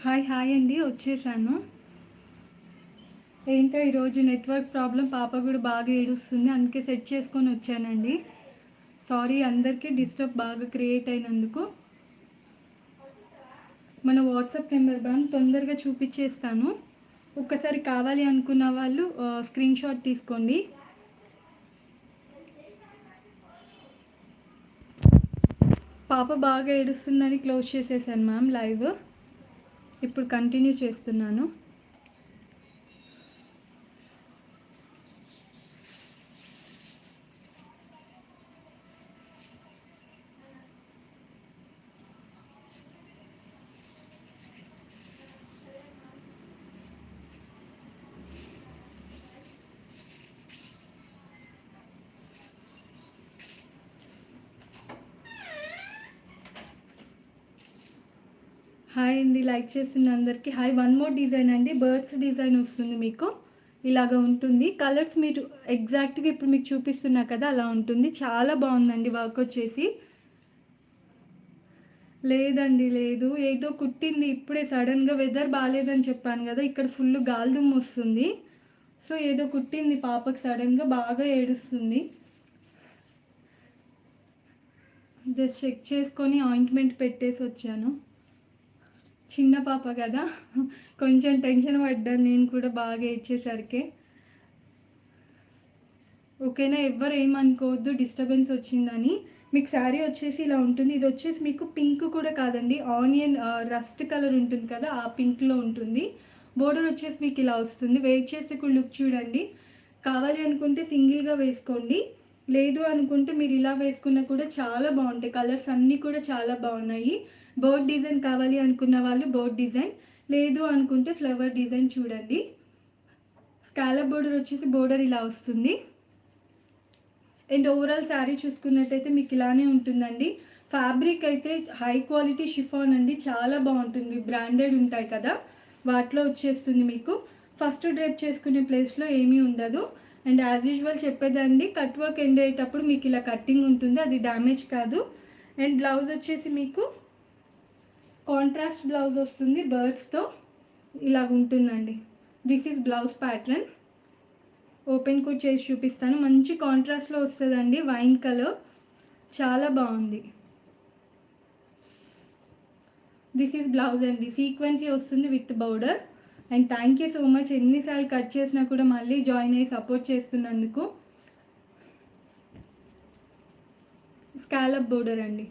Hi hi అండి. వచ్చేసాను. ఏంటో ఈరోజు నెట్వర్క్ ప్రాబ్లం. పాప కూడా బాగా ఏడుస్తుంది. అందుకే సెట్ చేసుకొని వచ్చానండి. సారీ అందరికీ డిస్టర్బ్ బాగా క్రియేట్ అయినందుకు. మన వాట్సాప్ నెంబర్ మనం తొందరగా చూపించేస్తాను. ఒక్కసారి కావాలి అనుకున్న వాళ్ళు స్క్రీన్ షాట్ తీసుకోండి. పాప బాగా ఏడుస్తుందని క్లోజ్ చేసేసాను మ్యామ్ లైవ్. ఇప్పుడు కంటిన్యూ చేస్తున్నాను. హాయ్ అండి లైక్ చేస్తున్న అందరికీ. హాయ్ వన్ మోర్ డిజైన్ అండి. బర్డ్స్ డిజైన్ వస్తుంది మీకు. ఇలాగ ఉంటుంది. కలర్స్ మీరు ఎగ్జాక్ట్గా ఇప్పుడు మీకు చూపిస్తున్నా కదా అలా ఉంటుంది. చాలా బాగుందండి వర్క్ వచ్చేసి. లేదండి లేదు. ఏదో కుట్టింది ఇప్పుడే. సడన్గా వెదర్ బాగాలేదని చెప్పాను కదా ఇక్కడ ఫుల్ గాలిదుమ్ము వస్తుంది. సో ఏదో కుట్టింది పాపకు సడన్గా బాగా ఏడుస్తుంది. జస్ట్ చెక్ చేసుకొని ఆయింట్మెంట్ పెట్టేసి వచ్చాను. చిన్న పాప కదా. కొంచెం టెన్షన్ పడ్డాను నేను కూడా బాగా ఏడ్చేసరికి. ఓకేనా ఎవ్వరు ఏమనుకోవద్దు డిస్టర్బెన్స్ వచ్చిందని. మీకు శారీ వచ్చేసి ఇలా ఉంటుంది. ఇది వచ్చేసి మీకు పింక్ కూడా కాదండి. ఆనియన్ రస్ట్ కలర్ ఉంటుంది కదా ఆ పింక్లో ఉంటుంది. బోర్డర్ వచ్చేసి మీకు ఇలా వస్తుంది. వెయిట్ చేసి కూడా లుక్ చూడండి. కావాలి అనుకుంటే సింగిల్గా వేసుకోండి. లేదు అనుకుంటే మీరు ఇలా వేసుకున్నా కూడా చాలా బాగుంటాయి. కలర్స్ అన్నీ కూడా చాలా బాగున్నాయి. బోర్డ్ డిజైన్ కావాలి అనుకున్న వాళ్ళు బోర్డ్ డిజైన్ లేదు అనుకుంటే ఫ్లవర్ డిజైన్ చూడండి. స్కాలప్ బోర్డర్ వచ్చేసి బోర్డర్ ఇలా వస్తుంది. అండ్ ఓవరాల్ శారీ చూసుకున్నట్టయితే మీకు ఇలానే ఉంటుందండి. ఫ్యాబ్రిక్ అయితే హై క్వాలిటీ షిఫాన్ అండి చాలా బాగుంటుంది. బ్రాండెడ్ ఉంటాయి కదా వాటిలో వచ్చేస్తుంది మీకు. ఫస్ట్ డ్రెప్ చేసుకునే ప్లేస్లో ఏమీ ఉండదు. అండ్ యాజ్ యూజువల్ చెప్పేదండి కట్ వర్క్ ఎండ్ అయ్యేటప్పుడు మీకు ఇలా కట్టింగ్ ఉంటుంది అది డ్యామేజ్ కాదు. అండ్ బ్లౌజ్ వచ్చేసి మీకు కాంట్రాస్ట్ బ్లౌజ్ వస్తుంది బర్డ్స్తో ఇలా ఉంటుందండి. This is blouse pattern open కూడా చేసి చూపిస్తాను. మంచి కాంట్రాస్ట్లో వస్తుందండి. వైన్ కలర్ చాలా బాగుంది. దిస్ ఈజ్ బ్లౌజ్ అండి. సీక్వెన్సీ వస్తుంది with border and thank you so much ఎన్నిసార్లు కట్ చేసినా కూడా మళ్ళీ జాయిన్ అయ్యి సపోర్ట్ చేస్తున్నందుకు. స్కాలప్ బోర్డర్ అండి.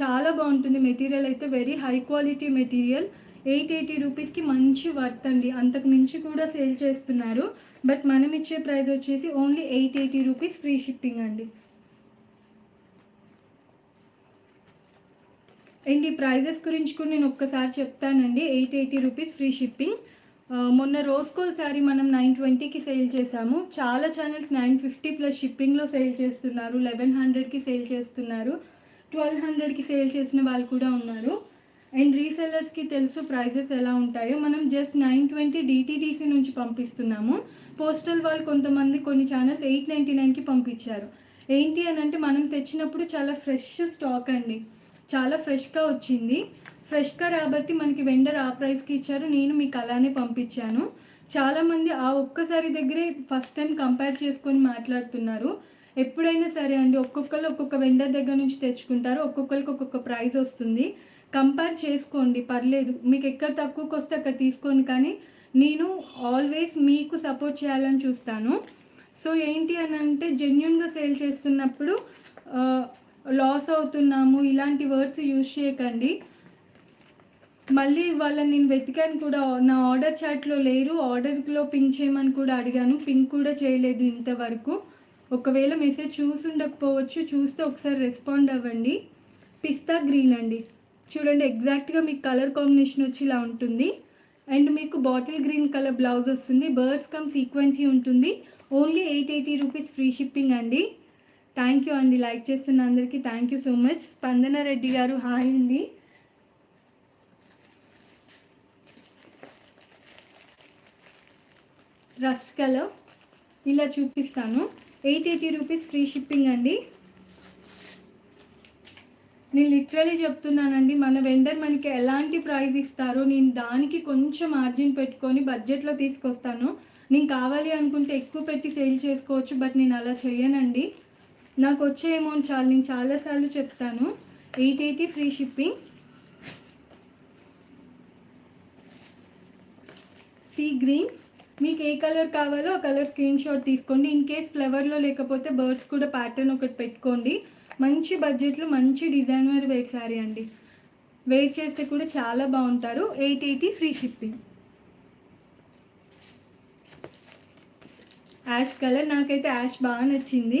చాలా బాగుంటుంది. మెటీరియల్ అయితే very high quality material. Eight eighty రూపీస్కి మంచి వర్త్ అండి. అంతకు మించి కూడా సేల్ చేస్తున్నారు. బట్ మనం ఇచ్చే ప్రైస్ వచ్చేసి only eight eighty rupees free shipping అండి. అండ్ ఈ ప్రైజెస్ గురించి కూడా నేను ఒక్కసారి చెప్తానండి. Eight eighty rupees free shipping. మొన్న రోజ్ కోల్ శారీ మనం నైన్ ట్వంటీకి సేల్ చేసాము చాలా ఛానల్స్ నైన్ ఫిఫ్టీ ప్లస్ షిప్పింగ్లో సేల్ చేస్తున్నారు. లెవెన్ హండ్రెడ్కి సేల్ చేస్తున్నారు. ట్వెల్వ్ హండ్రెడ్కి సేల్ చేసిన వాళ్ళు కూడా ఉన్నారు. అండ్ రీసెల్లర్స్కి తెలుసు ప్రైజెస్ ఎలా ఉంటాయో. మనం జస్ట్ నైన్ ట్వంటీ డిటీడీసీ నుంచి పంపిస్తున్నాము. పోస్టల్ వాళ్ళు కొంతమంది కొన్ని ఛానల్స్ ఎయిట్ నైంటీ నైన్కి పంపించారు. ఏంటి అని అంటే మనం తెచ్చినప్పుడు చాలా ఫ్రెష్ స్టాక్ అండి. చాలా ఫ్రెష్గా వచ్చింది. ఫ్రెష్గా రాబట్టి మనకి వెండర్ ఆ ప్రైస్కి ఇచ్చారు. నేను మీకు అలానే పంపించాను. చాలామంది ఆ ఒక్కసారి దగ్గరే ఫస్ట్ టైం కంపేర్ చేసుకొని మాట్లాడుతున్నారు. ఎప్పుడైనా సరే అండి ఒక్కొక్కరు ఒక్కొక్క వెండర్ దగ్గర నుంచి తెచ్చుకుంటారు ఒక్కొక్కరికి ఒక్కొక్క ప్రైస్ వస్తుంది. కంపేర్ చేసుకోండి పర్లేదు. మీకు ఎక్కడ తక్కువకి వస్తే అక్కడ తీసుకోండి కానీ నేను ఆల్వేస్ మీకు సపోర్ట్ చేయాలని చూస్తాను. సో ఏంటి అని అంటే జెన్యున్గా సేల్ చేస్తున్నప్పుడు లాస్ అవుతున్నాము ఇలాంటి వర్డ్స్ యూజ్ చేయకండి. మళ్ళీ వాళ్ళని నేను వెతికాను కూడా నా ఆర్డర్ చాట్లో లేరు ఆర్డర్లో పింక్ చేయమని కూడా అడిగాను. పింక్ కూడా చేయలేదు ఇంతవరకు. ఒకవేళ మెసేజ్ చూసి ఉండకపోవచ్చు చూస్తే ఒకసారి రెస్పాండ్ అవ్వండి. పిస్తా గ్రీన్ అండి. చూడండి ఎగ్జాక్ట్గా మీకు కలర్ కాంబినేషన్ వచ్చి ఇలా ఉంటుంది. అండ్ మీకు బాటిల్ గ్రీన్ కలర్ బ్లౌజ్ వస్తుంది. బర్డ్స్ కమ్ సీక్వెన్సీ ఉంటుంది. Only eight eighty rupees free shipping అండి. థ్యాంక్ యూ అండి. లైక్ చేస్తున్న అందరికీ థ్యాంక్ యూ సో మచ్ స్పందన రెడ్డి గారు హాయ్ అండి. రష్ కలర్ ఇలా చూపిస్తాను. Eight eighty rupees free shipping అండి. నేను లిటరలీ చెప్తున్నానండి మన వెండర్ మనకి ఎలాంటి ప్రైస్ ఇస్తారో నేను దానికి కొంచెం మార్జిన్ పెట్టుకొని బడ్జెట్లో తీసుకొస్తాను. నేను కావాలి అనుకుంటే ఎక్కువ పెట్టి సేల్ చేసుకోవచ్చు బట్ నేను అలా చేయనండి నాకు వచ్చే అమౌంట్ చాలు నేను చాలాసార్లు చెప్తాను. Eight eighty free shipping. Sea green. మీకు ఏ కలర్ కావాలో ఆ కలర్ స్క్రీన్ షాట్ తీసుకోండి. ఇన్ కేస్ ఫ్లవర్లో లేకపోతే బర్డ్స్ కూడా ప్యాటర్న్ ఒకటి పెట్టుకోండి. మంచి బడ్జెట్లో మంచి డిజైన్ వేర్ వెయిట్ శారీ అండి. వెయిట్ చేస్తే కూడా చాలా బాగుంటారు. Eight eighty free shipping ash colour నాకైతే యాష్ బాగా నచ్చింది.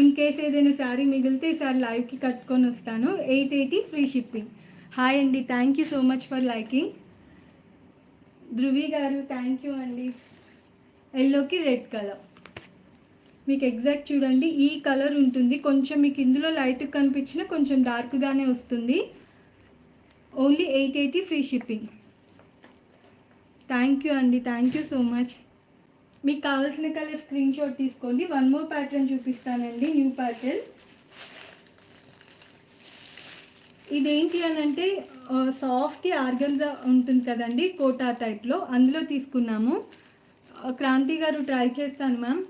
ఇన్ కేస్ ఏదైనా శారీ మిగిలితే ఈసారి లైవ్కి కట్టుకొని వస్తాను. Eight eighty free shipping hi అండి. Thank you so much for liking Dhruvi గారు థ్యాంక్ యూ అండి. ఎల్లోకి రెడ్ కలర్. మీకు ఎగ్జాక్ట్ చూడండి ఈ కలర్ ఉంటుంది. కొంచెం మీకు ఇందులో లైట్ కనిపించిన కొంచెం డార్క్గానే వస్తుంది. Only eight eighty free shipping thank you అండి థ్యాంక్ యూ సో మచ్ మీకు కావాల్సిన కలర్ స్క్రీన్ షాట్ తీసుకోండి. వన్ మోర్ ప్యాటర్న్ చూపిస్తానండి న్యూ ప్యాటర్న్ ఇదేంటి అని అంటే సాఫ్ట్ ఆర్గన్జా ఉంటుంది కదండి కోటా టైప్లో అందులో తీసుకున్నాము. క్రాంతి గారు ట్రై చేస్తాను మ్యామ్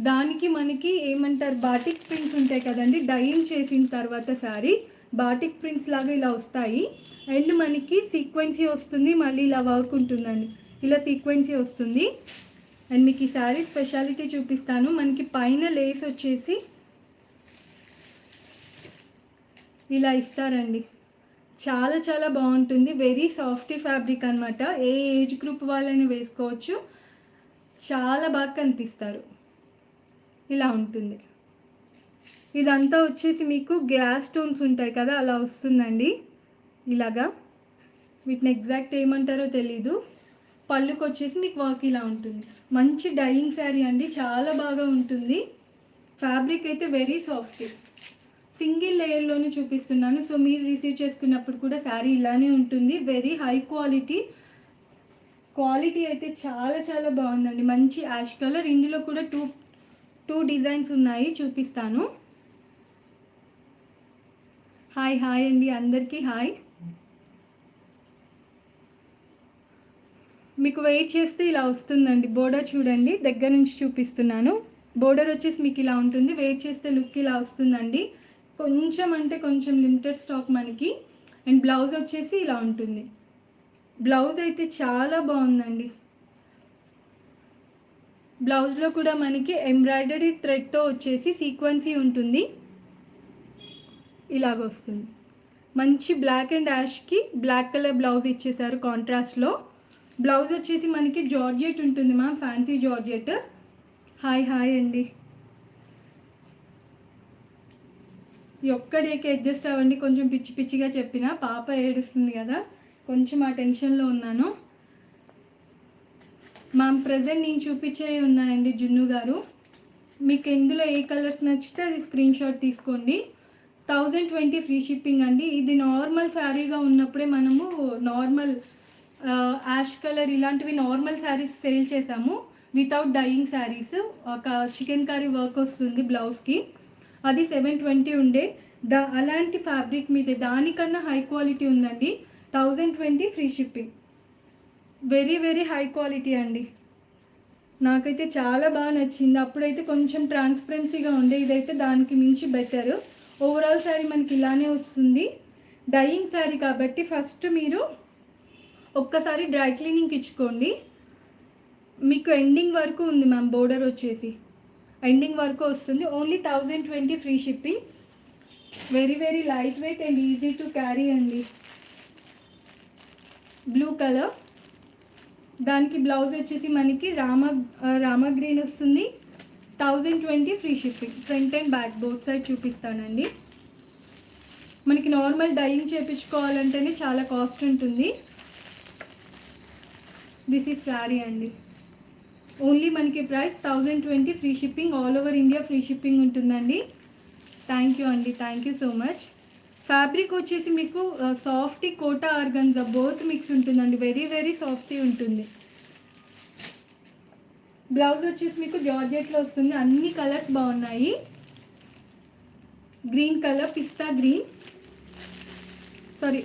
దానికి మనకి ఏమంటారు బాటిక్ ప్రింట్స్ ఉంటాయి కదండి డైన్ చేసిన తర్వాత సారీ బాటిక్ ప్రింట్స్ లాగా ఇలా వస్తాయి. అండ్ మనకి సీక్వెన్సీ వస్తుంది మళ్ళీ ఇలా వర్క్ ఉంటుందండి. ఇలా సీక్వెన్సీ వస్తుంది. అండ్ మీకు ఈ శారీ స్పెషాలిటీ చూపిస్తాను. మనకి పైన లేస్ వచ్చేసి ఇలా ఇస్తారండి. చాలా చాలా బాగుంటుంది. వెరీ సాఫ్ట్ ఫ్యాబ్రిక్ అనమాట ఏ ఏజ్ గ్రూప్ వాళ్ళని వేసుకోవచ్చు. చాలా బాగా కనిపిస్తారు. ఇలా ఉంటుంది. ఇదంతా వచ్చేసి మీకు గ్యాస్ స్టోన్స్ ఉంటాయి కదా అలా వస్తుందండి. ఇలాగా. వీటిని ఎగ్జాక్ట్ ఏమంటారో తెలీదు. పళ్ళుకి వచ్చేసి మీకు వర్క్ ఇలా ఉంటుంది. మంచి డైయింగ్ శారీ అండి. చాలా బాగా ఉంటుంది. ఫ్యాబ్రిక్ అయితే వెరీ సాఫ్ట్ సింగిల్ లేయర్లోనే చూపిస్తున్నాను. సో మీరు రిసీవ్ చేసుకున్నప్పుడు కూడా శారీ ఇలానే ఉంటుంది. వెరీ హై క్వాలిటీ క్వాలిటీ అయితే చాలా చాలా బాగుందండి. మంచి యాష్ కలర్ ఇందులో కూడా టూ టూ డిజైన్స్ ఉన్నాయి. చూపిస్తాను. హాయ్ హాయ్ అండి. అందరికీ హాయ్ మీకు వెయిట్ చేస్తే ఇలా వస్తుందండి. బోర్డర్ చూడండి. దగ్గర నుంచి చూపిస్తున్నాను. బోర్డర్ వచ్చేసి మీకు ఇలా ఉంటుంది. వెయిట్ చేస్తే లుక్ ఇలా వస్తుందండి. కొంచెం అంటే కొంచెం లిమిటెడ్ స్టాక్ మనకి. అండ్ బ్లౌజ్ వచ్చేసి ఇలా ఉంటుంది. బ్లౌజ్ అయితే చాలా బాగుందండి. బ్లౌజ్లో కూడా మనకి ఎంబ్రాయిడరీ థ్రెడ్తో వచ్చేసి సీక్వెన్సీ ఉంటుంది. ఇలాగ వస్తుంది. మంచి బ్లాక్ అండ్ యాష్కి బ్లాక్ కలర్ బ్లౌజ్ ఇచ్చేసారు కాంట్రాస్ట్లో బ్లౌజ్ వచ్చేసి మనకి జార్జెట్ ఉంటుంది ma'am fancy georgette hi hi అండి. ఈ ఒక్క డేకి అడ్జస్ట్ అవ్వండి కొంచెం పిచ్చి పిచ్చిగా చెప్పిన. పాప ఏడుస్తుంది కదా కొంచెం ఆ టెన్షన్లో ఉన్నాను. మా ప్రజెంట్ నేను చూపించే ఉన్నాయండి జున్ను గారు. మీకు ఎందులో ఏ కలర్స్ నచ్చితే అది స్క్రీన్ షాట్ తీసుకోండి. థౌజండ్ ట్వంటీ ఫ్రీ షిప్పింగ్ అండి. ఇది నార్మల్ శారీగా ఉన్నప్పుడే మనము నార్మల్ యాష్ కలర్ ఇలాంటివి నార్మల్ శారీస్ సేల్ చేసాము. వితౌట్ డైయింగ్ శారీస్ ఒక చికెన్ కర్రీ వర్క్ వస్తుంది బ్లౌజ్కి అది సెవెన్ ట్వంటీ ఉండే. దా అలాంటి ఫ్యాబ్రిక్ మీద దానికన్నా హై క్వాలిటీ ఉందండి. Thousand twenty free shipping. Very very high quality అండి. నాకైతే చాలా బాగా నచ్చింది. అప్పుడైతే కొంచెం ట్రాన్స్పరెన్సీగా ఉండే. ఇదైతే దానికి మించి బెటర్. ఓవరాల్ శారీ మనకి ఇలానే వస్తుంది. డైయింగ్ శారీ కాబట్టి ఫస్ట్ మీరు ఒక్కసారి డ్రై క్లీనింగ్ ఇచ్చుకోండి. మీకు ఎండింగ్ వరకు ఉంది మ్యామ్ బోర్డర్ వచ్చేసి. ఎండింగ్ వరకు వస్తుంది. Only thousand twenty free shipping very very light weight and easy to carry అండి. బ్లూ కలర్ దానికి బ్లౌజ్ వచ్చేసి మనకి రామ రామ గ్రీన్ వస్తుంది. Thousand twenty free shipping front and back both side చూపిస్తానండి. మనకి నార్మల్ డైయింగ్ చేయించుకోవాలంటేనే చాలా కాస్ట్ ఉంటుంది. దిస్ ఈజ్ శారీ అండి. ఓన్లీ మనకి price thousand twenty free shipping all over India free shipping ఉంటుందండి. థ్యాంక్ యూ అండి. Thank you so much fabric వచ్చేసి మీకు softy Kota organza both mix ఉంటుందండి. వెరీ వెరీ సాఫ్టీ ఉంటుంది. బ్లౌజ్ వచ్చేసి మీకు జార్జెట్లో వస్తుంది. అన్ని కలర్స్ బాగున్నాయి. గ్రీన్ కలర్ పిస్తా green sari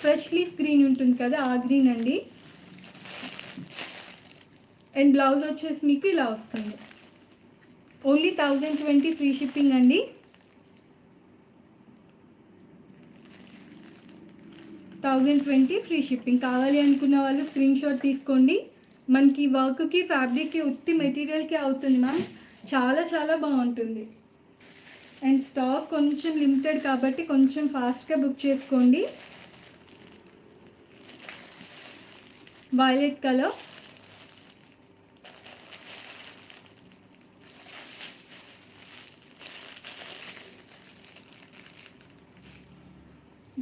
fresh leaf green ఉంటుంది కదా ఆ గ్రీన్ అండి. అండ్ బ్లౌజ్ వచ్చేసి మీకు ఇలా వస్తుంది. Only thousand twenty free shipping అండి. థౌజండ్ ట్వంటీ ఫ్రీ షిప్పింగ్ కావాలి అనుకున్న వాళ్ళు స్క్రీన్ షాట్ తీసుకోండి. మనకి వర్క్కి ఫ్యాబ్రిక్కి ఉత్తి మెటీరియల్కి అవుతుంది మ్యామ్ చాలా చాలా బాగుంటుంది. అండ్ స్టాక్ కొంచెం లిమిటెడ్ కాబట్టి కొంచెం ఫాస్ట్గా బుక్ చేసుకోండి. వైలెట్ కలర్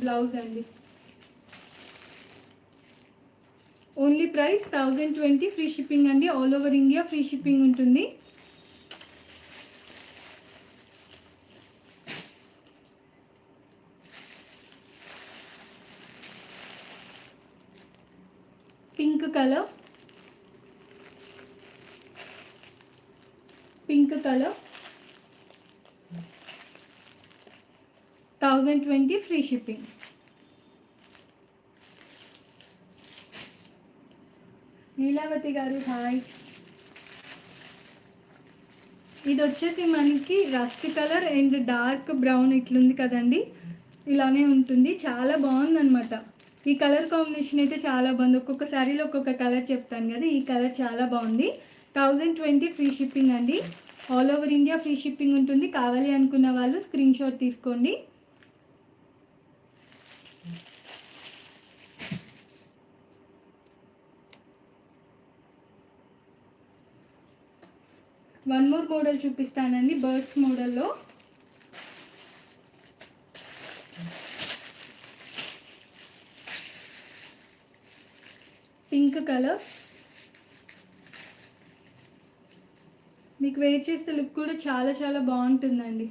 బ్లౌజ్ అండి. Only price thousand twenty free shipping అండి. All over India free shipping ఉంటుంది. Pink colour pink colour thousand twenty free shipping Leelavathi గారు హాయ్. ఇది వచ్చేసి మనకి rust colour and dark brown ఇట్లుంది కదండి. ఇలానే ఉంటుంది. చాలా బాగుందన్నమాట. ఈ కలర్ కాంబినేషన్ అయితే చాలా బాగుంది. ఒక్కొక్క శారీలో ఒక్కొక్క కలర్ చెప్తాను కదా. ఈ కలర్ చాలా బాగుంది. థౌజండ్ ట్వంటీ ఫ్రీ షిప్పింగ్ అండి. All over India free shipping ఉంటుంది. కావాలి అనుకున్న వాళ్ళు స్క్రీన్ షాట్ తీసుకోండి. వన్ మోర్ మోడల్ చూపిస్తానండి బర్డ్స్ మోడల్లో. Pink colour. మీకు వేర్ చేస్తే లుక్ కూడా చాలా చాలా బాగుంటుందండి.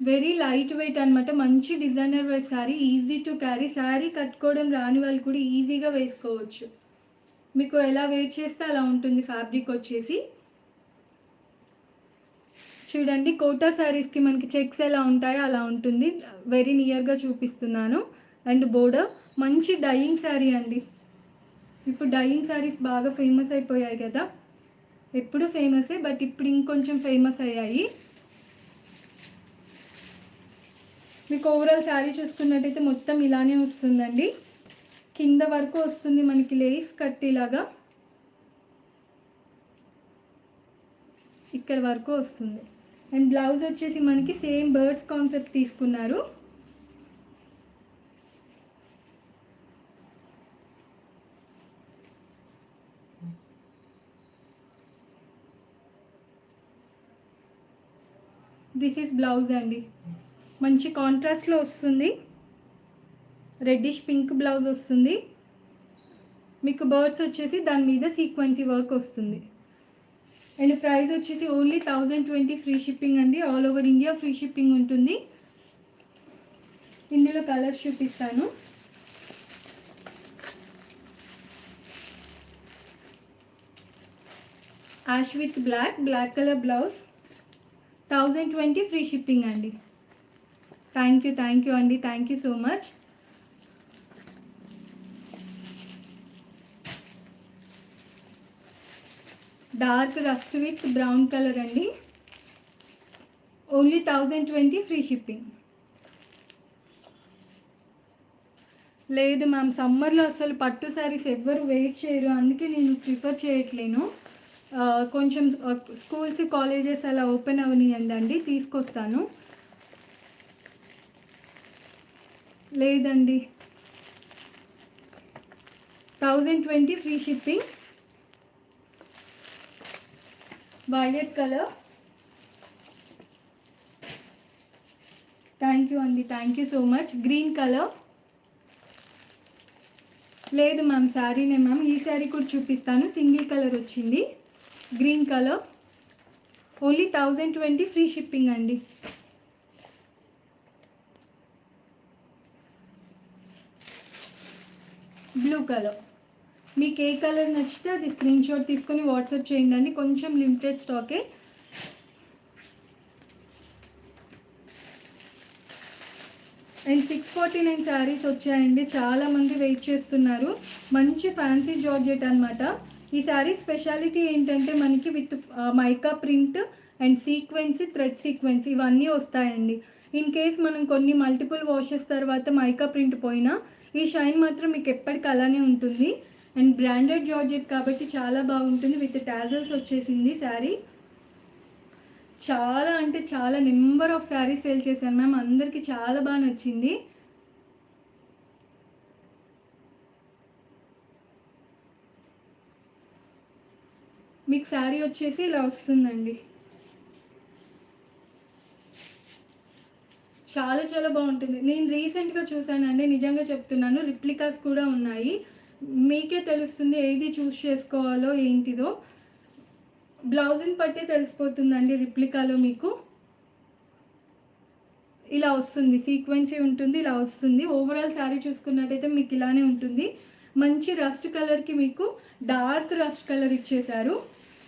వెరీ లైట్ వెయిట్ అనమాట మంచి designer wear sari easy to carry. Sari కట్టుకోవడం రాని వాళ్ళు కూడా ఈజీగా వేసుకోవచ్చు. మీకు ఎలా వేర్ చేస్తే అలా ఉంటుంది ఫ్యాబ్రిక్ వచ్చేసి. చూడండి కోటా శారీస్కి మనకి చెక్స్ ఎలా ఉంటాయో అలా ఉంటుంది. వెరీ నియర్గా చూపిస్తున్నాను. అండ్ బోర్డర్ మంచి డయింగ్ శారీ అండి. ఇప్పుడు డయింగ్ శారీస్ బాగా ఫేమస్ అయిపోయాయి కదా. ఎప్పుడు ఫేమసే బట్ ఇప్పుడు ఇంకొంచెం ఫేమస్ అయ్యాయి. మీకు ఓవరాల్ శారీ చూసుకున్నట్టయితే మొత్తం ఇలానే వస్తుందండి. కింద వరకు వస్తుంది మనకి లేస్ కట్టేలాగా ఇక్కడ వరకు వస్తుంది. అండ్ బ్లౌజ్ వచ్చేసి మనకి సేమ్ బర్డ్స్ కాన్సెప్ట్ తీసుకున్నారు. దిస్ ఈస్ బ్లౌజ్ అండి. మంచి కాంట్రాస్ట్లో వస్తుంది. రెడ్డిష్ పింక్ బ్లౌజ్ వస్తుంది. మీకు బర్డ్స్ వచ్చేసి దాని మీద సీక్వెన్సీ వర్క్ వస్తుంది. అండ్ ప్రైస్ వచ్చేసి only thousand twenty free shipping అండి. All over India free shipping ఉంటుంది. ఇందులో కలర్స్ చూపిస్తాను. Ash with black black colour blouse. Thousand twenty free shipping అండి. థ్యాంక్ యూ థ్యాంక్ యూ అండి. Thank you so much dark rust with brown colour అండి. Only thousand twenty free shipping. లేదు ma'am సమ్మర్లో అసలు పట్టు శారీస్ ఎవ్వరు వెయిట్ చేయరు. అందుకే నేను ప్రిఫర్ చేయట్లేను. కొంచెం స్కూల్స్ కాలేజెస్ అలా ఓపెన్ అవనియండి అండి తీసుకొస్తాను. లేదండి. Thousand twenty free shipping. Violet colour thank you అండి thank you so much green colour లేదు మ్యామ్ శారీనే మ్యామ్ ఈ శారీ కూడా చూపిస్తాను. సింగిల్ కలర్ వచ్చింది. Green colour only thousand twenty free shipping అండి. బ్లూ కలర్ మీకు ఏ కలర్ నచ్చితే అది స్క్రీన్ షాట్ తీసుకొని వాట్సాప్ చేయండి అండి. కొంచెం limited స్టాకే and six forty nine saris వచ్చాయండి. చాలా మంది వెయిట్ చేస్తున్నారు. మంచి ఫ్యాన్సీ జార్జెట్ అనమాట ఈ శారీ స్పెషాలిటీ ఏంటంటే మనకి with mica print and sequence thread sequence ఇవన్నీ వస్తాయండి. ఇన్ కేస్ మనం కొన్ని మల్టిపుల్ వాషెస్ తర్వాత మైకా ప్రింట్ పోయినా ఈ షైన్ మాత్రం మీకు ఎప్పటికీ అలానే ఉంటుంది. అండ్ బ్రాండెడ్ జార్జెట్ కాబట్టి చాలా బాగుంటుంది. విత్ టాజల్స్ వచ్చేసింది శారీ. చాలా అంటే చాలా నెంబర్ ఆఫ్ శారీస్ సేల్ చేశాను మ్యామ్. అందరికీ చాలా బాగా నచ్చింది. మీకు శారీ వచ్చేసి ఇలా వస్తుందండి. చాలా చాలా బాగుంటుంది. నేను రీసెంట్గా చూశానండి. నిజంగా చెప్తున్నాను. రిప్లికాస్ కూడా ఉన్నాయి. మీకే తెలుస్తుంది ఏది చూస్ చేసుకోవాలో ఏంటిదో. బ్లౌజ్ని బట్టి తెలిసిపోతుందండి రిప్లికాలో మీకు. ఇలా వస్తుంది సీక్వెన్సీ ఉంటుంది ఇలా వస్తుంది. ఓవరాల్ శారీ చూసుకున్నట్టయితే మీకు ఇలానే ఉంటుంది. మంచి రస్ట్ కలర్కి మీకు డార్క్ రస్ట్ కలర్ ఇచ్చేశారు.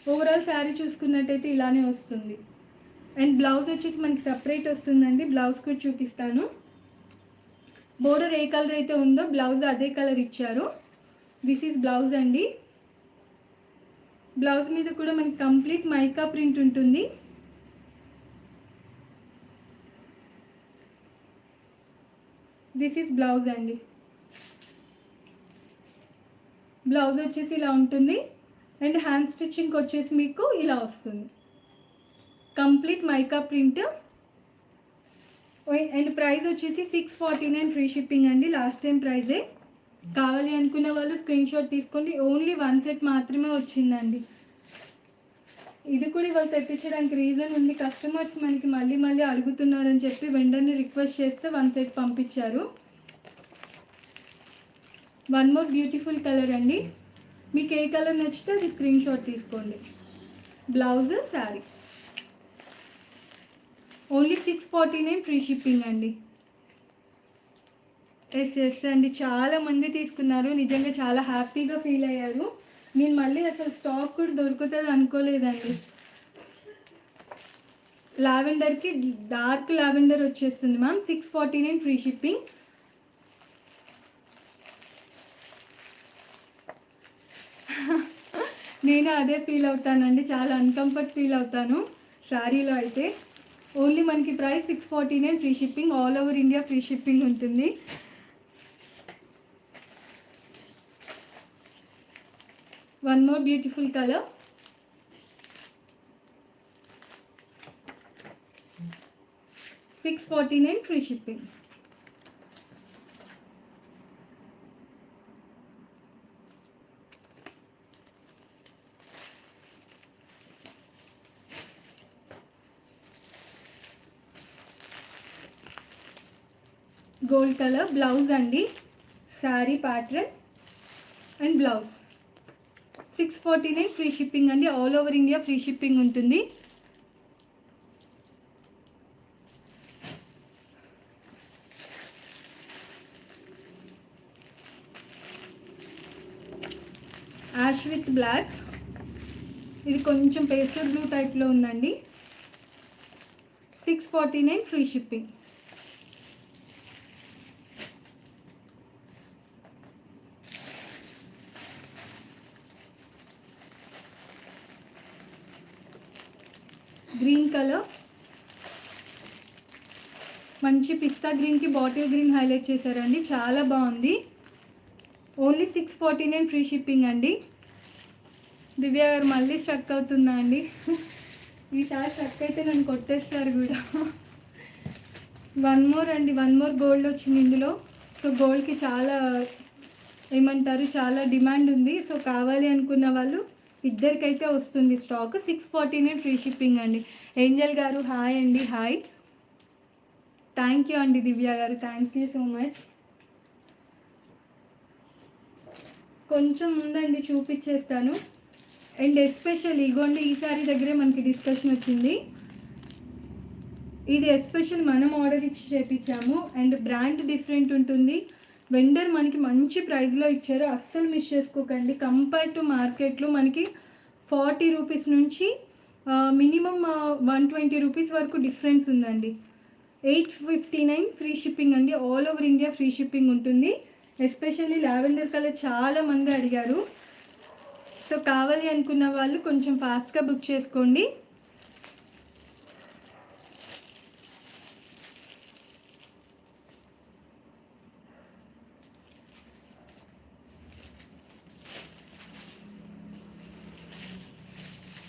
ఓవరాల్ శారీ చూసుకున్నట్టయితే ఇలానే వస్తుంది. అండ్ బ్లౌజ్ వచ్చేసి మనకి సపరేట్ వస్తుందండి. బ్లౌజ్ కూడా చూపిస్తాను. బోర్డర్ ఏ కలర్ అయితే ఉందో బ్లౌజ్ అదే కలర్ ఇచ్చారు. దిస్ ఈజ్ బ్లౌజ్ అండి. బ్లౌజ్ మీద కూడా మనకి కంప్లీట్ మైకా ప్రింట్ ఉంటుంది. దిస్ ఈజ్ బ్లౌజ్ అండి. బ్లౌజ్ వచ్చేసి ఇలా ఉంటుంది. అండ్ హ్యాండ్ స్టిచ్చింగ్ వచ్చేసి మీకు ఇలా వస్తుంది. Complete mica print and price వచ్చేసి six forty nine free shipping అండి లాస్ట్ టైం ప్రైజే కావాలి అనుకున్న వాళ్ళు స్క్రీన్ షాట్ తీసుకోండి. ఓన్లీ వన్ సెట్ మాత్రమే వచ్చిందండి. ఇది కూడా ఇవాళ తెప్పించడానికి రీజన్ ఉంది. కస్టమర్స్ మనకి మళ్ళీ మళ్ళీ అడుగుతున్నారని చెప్పి వెండర్ని రిక్వెస్ట్ చేస్తే వన్ సెట్ పంపించారు. వన్ మోర్ బ్యూటిఫుల్ కలర్ అండి. మీకు ఏ కలర్ నచ్చితే అది స్క్రీన్ షాట్ తీసుకోండి. Blouse sari only six forty nine free shipping అండి. ఎస్ ఎస్ అండి. చాలా మంది తీసుకున్నారు. నిజంగా చాలా హ్యాపీగా ఫీల్ అయ్యారు. నేను మళ్ళీ అసలు స్టాక్ కూడా దొరుకుతుంది అనుకోలేదండి. లావెండర్కి డార్క్ లావెండర్ వచ్చేస్తుంది ma'am. Six forty nine free shipping. నేను అదే ఫీల్ అవుతానండి. చాలా అన్కంఫర్ట్ ఫీల్ అవుతాను శారీలో అయితే. ఓన్లీ మనకి price six forty nine free shipping. All over India free shipping ఉంటుంది. one more beautiful colour six forty nine free shipping gold colour blouse అండి sari pattern and blouse Six forty nine free shipping అండి. All over India free shipping ఉంటుంది. Ash with black ఇది కొంచెం pastel blue టైప్లో ఉందండి. Six forty nine free shipping green colour మంచి పిస్తా గ్రీన్కి బాటిల్ గ్రీన్ హైలైట్ చేశారండి. చాలా బాగుంది. Only six forty nine free shipping అండి. దివ్య గారు మళ్ళీ స్ట్రక్ అవుతుందా అండి? ఈసారి స్ట్రక్ అయితే నన్ను కొట్టేస్తారు కూడా. వన్ మోర్ అండి వన్ మోర్ గోల్డ్ వచ్చింది ఇందులో. సో గోల్డ్కి చాలా ఏమంటారు చాలా డిమాండ్ ఉంది. సో కావాలి అనుకున్న వాళ్ళు ఇద్దరికైతే వస్తుంది stock. Six forty nine free shipping అండి. ఏంజల్ గారు హాయ్ అండి హాయ్. థ్యాంక్ యూ అండి దివ్య గారు. థ్యాంక్ యూ సో మచ్ కొంచెం ముందండి చూపించేస్తాను అండ్ ఎస్పెషల్ ఇగోండి ఈ సారీ దగ్గరే మనకి డిస్కషన్ వచ్చింది. ఇది ఎస్పెషల్ మనం ఆర్డర్ ఇచ్చి చేపించాము అండ్ బ్రాండ్ డిఫరెంట్ ఉంటుంది. వెండర్ మనకి మంచి ప్రైస్లో ఇచ్చారు. అస్సలు మిస్ చేసుకోకండి. కంపేర్ టు మార్కెట్లో మనకి ఫార్టీ రూపీస్ నుంచి మినిమం వన్ ట్వంటీ రూపీస్ వరకు డిఫరెన్స్ ఉందండి. Eight fifty nine free shipping అండి. All over India free shipping ఉంటుంది. ఎస్పెషల్లీ లావెండర్ కలర్ చాలా మంది అడిగారు. సో కావాలి అనుకున్న వాళ్ళు కొంచెం ఫాస్ట్గా బుక్ చేసుకోండి.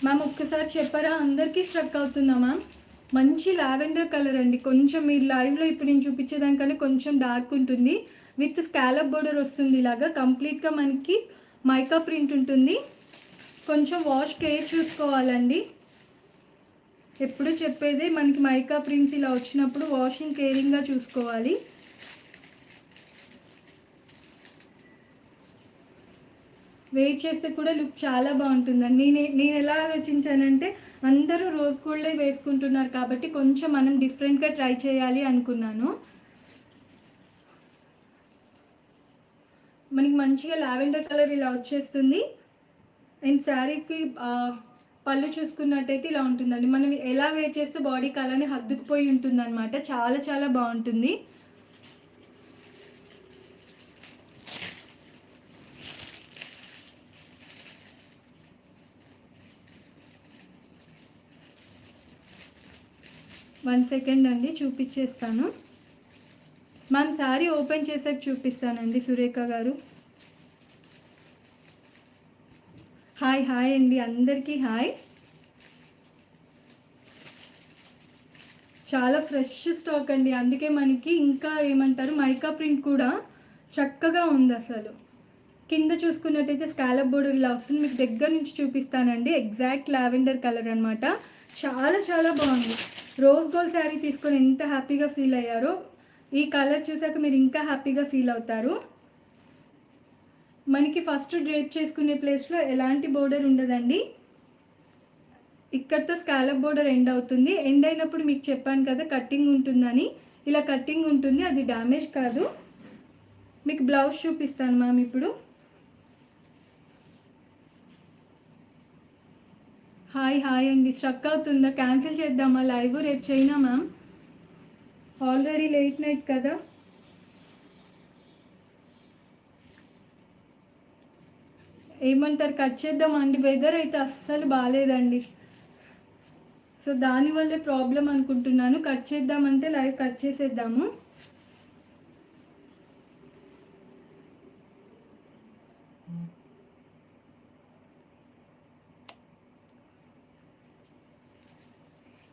మ్యామ్ ఒక్కసారి చెప్పారా? అందరికీ స్ట్రక్ అవుతుందా మ్యామ్? మంచి లావెండర్ కలర్ అండి. కొంచెం మీరు లైవ్లో ఇప్పుడు నేను చూపించేదానికన్నా కొంచెం డార్క్ ఉంటుంది. విత్ స్కాలప్ బోర్డర్ వస్తుంది ఇలాగా. కంప్లీట్గా మనకి మైకా ప్రింట్ ఉంటుంది. కొంచెం వాష్ కేర్ చూసుకోవాలండి. ఎప్పుడు చెప్పేదే మనకి మైకా ప్రింట్స్ ఇలా వచ్చినప్పుడు వాషింగ్ కేరింగ్గా చూసుకోవాలి. వెయిట్ చేస్తే కూడా లుక్ చాలా బాగుంటుందండి నేను నేను ఎలా ఆలోచించానంటే అందరూ రోజ్ గోల్డే వేసుకుంటున్నారు కాబట్టి కొంచెం మనం డిఫరెంట్గా ట్రై చేయాలి అనుకున్నాను. మనకి మంచిగా లావెండర్ కలర్ ఇలా వచ్చేస్తుంది. అండ్ శారీకి పళ్ళు చూసుకున్నట్టయితే ఇలా ఉంటుందండి. మనం ఎలా వేర్ చేస్తే బాడీ కలర్ని హద్దుకుపోయి ఉంటుంది అనమాట చాలా చాలా బాగుంటుంది. వన్ సెకండ్ అండి చూపించేస్తాను మ్యామ్ శారీ ఓపెన్ చేసాక చూపిస్తానండి సురేఖ గారు. హాయ్ హాయ్ అండి అందరికీ హాయ్ చాలా ఫ్రెష్ స్టాక్ అండి అందుకే మనకి ఇంకా ఏమంటారు మైకా ప్రింట్ కూడా చక్కగా ఉంది అసలు. కింద చూసుకున్నట్టయితే స్కాలప్ బోర్డర్ ఇలా వస్తుంది మీకు దగ్గర నుంచి చూపిస్తానండి ఎగ్జాక్ట్ లావెండర్ కలర్ అనమాట చాలా చాలా బాగుంది. రోజ్ గోల్డ్ శారీ తీసుకొని ఎంత హ్యాపీగా ఫీల్ అయ్యారో ఈ కలర్ చూసాక మీరు ఇంకా హ్యాపీగా ఫీల్ అవుతారు. మనకి ఫస్ట్ డ్రేప్ చేసుకునే ప్లేస్లో ఎలాంటి బోర్డర్ ఉండదండి. ఇక్కడతో స్కాలప్ బోర్డర్ ఎండ్ అవుతుంది. ఎండ్ అయినప్పుడు మీకు చెప్పాను కదా కట్టింగ్ ఉంటుందని. ఇలా కట్టింగ్ ఉంటుంది అది డ్యామేజ్ కాదు. మీకు బ్లౌజ్ చూపిస్తాను మ్యామ్ ఇప్పుడు. హాయ్ హాయ్ అండి. స్ట్రక్ అవుతుందా? క్యాన్సిల్ చేద్దామా? లైవ్ రేపు చేయనా మ్యామ్? ఆల్రెడీ లేట్ నైట్ కదా. ఏమంటారు? కట్ చేద్దామా అండి? వెదర్ అయితే అస్సలు బాగాలేదండి సో దానివల్లే ప్రాబ్లం అనుకుంటున్నాను. కట్ చేద్దామంటే లైవ్ కట్ చేసేద్దాము.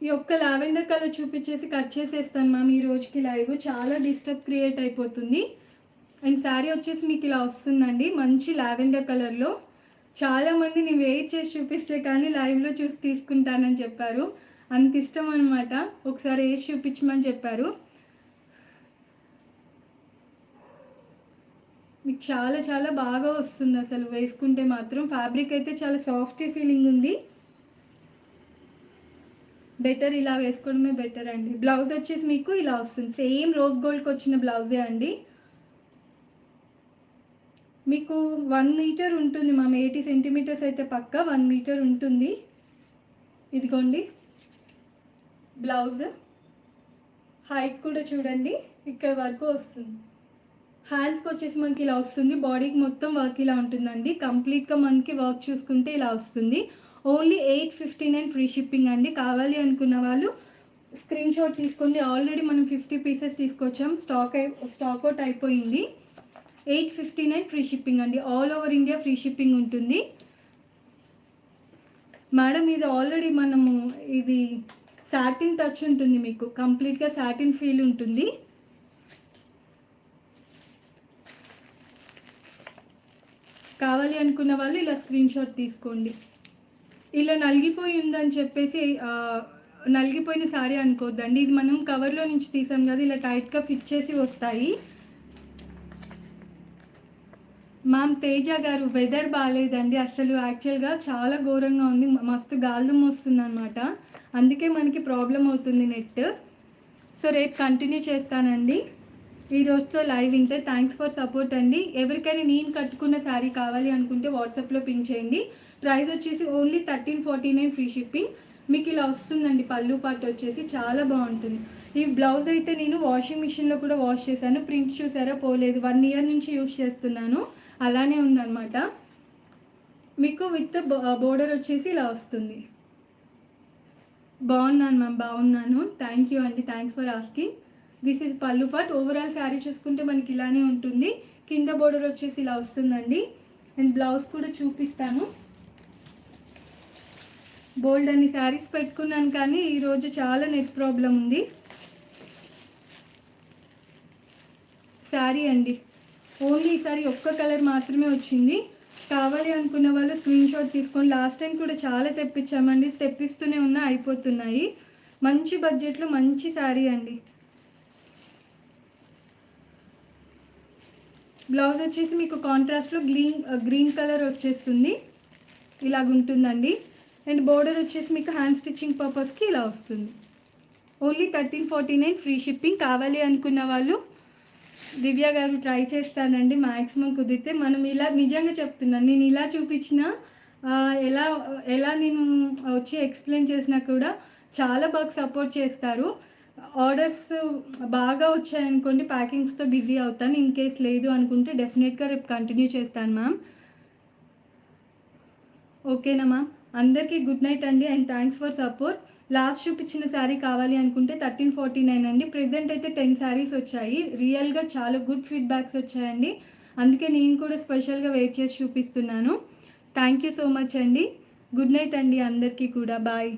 ఈ ఒక్క లావెండర్ కలర్ చూపించేసి కట్ చేసేస్తాను మ్యామ్ ఈ రోజుకి లైవ్ చాలా డిస్టర్బ్ క్రియేట్ అయిపోతుంది. అండ్ శారీ వచ్చేసి మీకు ఇలా వస్తుందండి. మంచి లావెండర్ కలర్లో చాలామంది నేను వెయిట్ చేసి చూపిస్తే కానీ లైవ్లో చూసి తీసుకుంటానని చెప్పారు. అంత ఇష్టం అనమాట ఒకసారి వేసి చూపించమని చెప్పారు. మీకు చాలా చాలా బాగా వస్తుంది అసలు. వేసుకుంటే మాత్రం ఫ్యాబ్రిక్ అయితే చాలా సాఫ్ట్ ఫీలింగ్ ఉంది. బెటర్ ఇలా వేసుకోవడమే బెటర్ అండి. బ్లౌజ్ వచ్చేసి మీకు ఇలా వస్తుంది. సేమ్ రోజ్ గోల్డ్కి వచ్చిన బ్లౌజే అండి. మీకు వన్ మీటర్ ఉంటుంది మ్యామ్ ఎయిటీ సెంటీమీటర్స్ అయితే పక్క వన్ మీటర్ ఉంటుంది. ఇదిగోండి. బ్లౌజ్ హైట్ కూడా చూడండి. ఇక్కడ వరకు వస్తుంది. హ్యాండ్స్కి వచ్చేసి మనకి ఇలా వస్తుంది. బాడీకి మొత్తం వర్క్ ఇలా ఉంటుందండి. కంప్లీట్గా మనకి వర్క్ చూసుకుంటే ఇలా వస్తుంది. Only eight fifty nine free shipping అండి. కావాలి అనుకున్న వాళ్ళు స్క్రీన్ షాట్ తీసుకోండి. ఆల్రెడీ మనం ఫిఫ్టీ పీసెస్ తీసుకొచ్చాం. స్టాక్ అయి స్టాక్ అవుట్ అయిపోయింది. Eight fifty nine free shipping అండి. All over India free shipping ఉంటుంది. మేడం ఇది ఆల్రెడీ మనము ఇది సాటిన్ టచ్ ఉంటుంది మీకు. కంప్లీట్గా సాటిన్ ఫీల్ ఉంటుంది. కావాలి అనుకున్న వాళ్ళు ఇలా స్క్రీన్ షాట్ తీసుకోండి. ఇలా నలిగిపోయి ఉందని చెప్పేసి నలిగిపోయిన సారీ అనుకోవద్దండి ఇది మనం కవర్లో నుంచి తీసాం కదా ఇలా టైట్గా ఫిట్ చేసి వస్తాయి. మ్యామ్ తేజ గారు వెదర్ బాగాలేదండి అసలు యాక్చువల్గా చాలా ఘోరంగా ఉంది. మస్తు గాల్దుమ్ వస్తుంది అనమాట అందుకే మనకి ప్రాబ్లం అవుతుంది నెట్ సో రేపు కంటిన్యూ చేస్తానండి. ఈ రోజుతో లైవ్ ఇంతే. థ్యాంక్స్ ఫర్ సపోర్ట్ అండి. ఎవరికైనా నేను కట్టుకున్న శారీ కావాలి అనుకుంటే వాట్సాప్లో పింక్ చేయండి. ప్రైస్ వచ్చేసి only thirteen forty nine free shipping. మీకు ఇలా వస్తుందండి పళ్ళు పాటు వచ్చేసి చాలా బాగుంటుంది. ఈ బ్లౌజ్ అయితే నేను వాషింగ్ మిషన్లో కూడా వాష్ చేశాను. ప్రింట్ చూసారా పోలేదు. వన్ ఇయర్ నుంచి యూస్ చేస్తున్నాను. అలానే ఉందన్నమాట. మీకు విత్ బోర్డర్ వచ్చేసి ఇలా వస్తుంది. బాగున్నాను మ్యామ్ బాగున్నాను. థ్యాంక్ యూ అండి. Thanks for asking. This is పళ్ళు పాట్. ఓవరాల్ శారీ చూసుకుంటే మనకి ఇలానే ఉంటుంది. కింద బోర్డర్ వచ్చేసి ఇలా వస్తుందండి. అండ్ బ్లౌజ్ కూడా చూపిస్తాను. బోల్డ్ అని శారీస్ పెట్టుకున్నాను కానీ ఈరోజు చాలా నెట్ ప్రాబ్లం ఉంది. శారీ అండి. ఓన్లీ ఈసారి ఒక్క కలర్ మాత్రమే వచ్చింది. కావాలి అనుకున్న వాళ్ళు స్క్రీన్ షాట్ తీసుకొని లాస్ట్ టైం కూడా చాలా తెప్పించామండి. తెప్పిస్తూనే ఉన్నా అయిపోతున్నాయి. మంచి బడ్జెట్లో మంచి శారీ అండి. బ్లౌజ్ వచ్చేసి మీకు కాంట్రాస్ట్లో గ్రీన్ గ్రీన్ కలర్ వచ్చేస్తుంది. ఇలాగుంటుందండి. అండ్ బోర్డర్ వచ్చేసి మీకు హ్యాండ్ స్టిచ్చింగ్ పర్పస్కి ఇలా వస్తుంది. Only thirteen forty nine free shipping కావాలి అనుకున్న వాళ్ళు దివ్య గారు ట్రై చేస్తానండి మ్యాక్సిమం కుదిరితే. మనం ఇలా నిజంగా చెప్తున్నాను నేను ఇలా చూపించిన ఎలా ఎలా నేను వచ్చి ఎక్స్ప్లెయిన్ చేసినా కూడా చాలా బాగా సపోర్ట్ చేస్తారు. ఆర్డర్స్ బాగా వచ్చాయనుకోండి ప్యాకింగ్స్తో బిజీ అవుతాను. ఇన్ కేస్ లేదు అనుకుంటే డెఫినెట్గా రేపు కంటిన్యూ చేస్తాను మ్యామ్. ఓకేనా మ్యామ్? అందరికీ గుడ్ నైట్ అండి and thanks for support last చూపించిన శారీ కావాలి అనుకుంటే థర్టీన్ ఫార్టీ నైన్ అండి. ప్రెసెంట్ అయితే టెన్ శారీస్ వచ్చాయి. రియల్గా చాలా గుడ్ ఫీడ్బ్యాక్స్ వచ్చాయండి. అందుకే నేను కూడా స్పెషల్గా వెయిట్ చేసి చూపిస్తున్నాను. థ్యాంక్ యూ సో మచ్ అండి. గుడ్ నైట్ అండి అందరికీ కూడా. బాయ్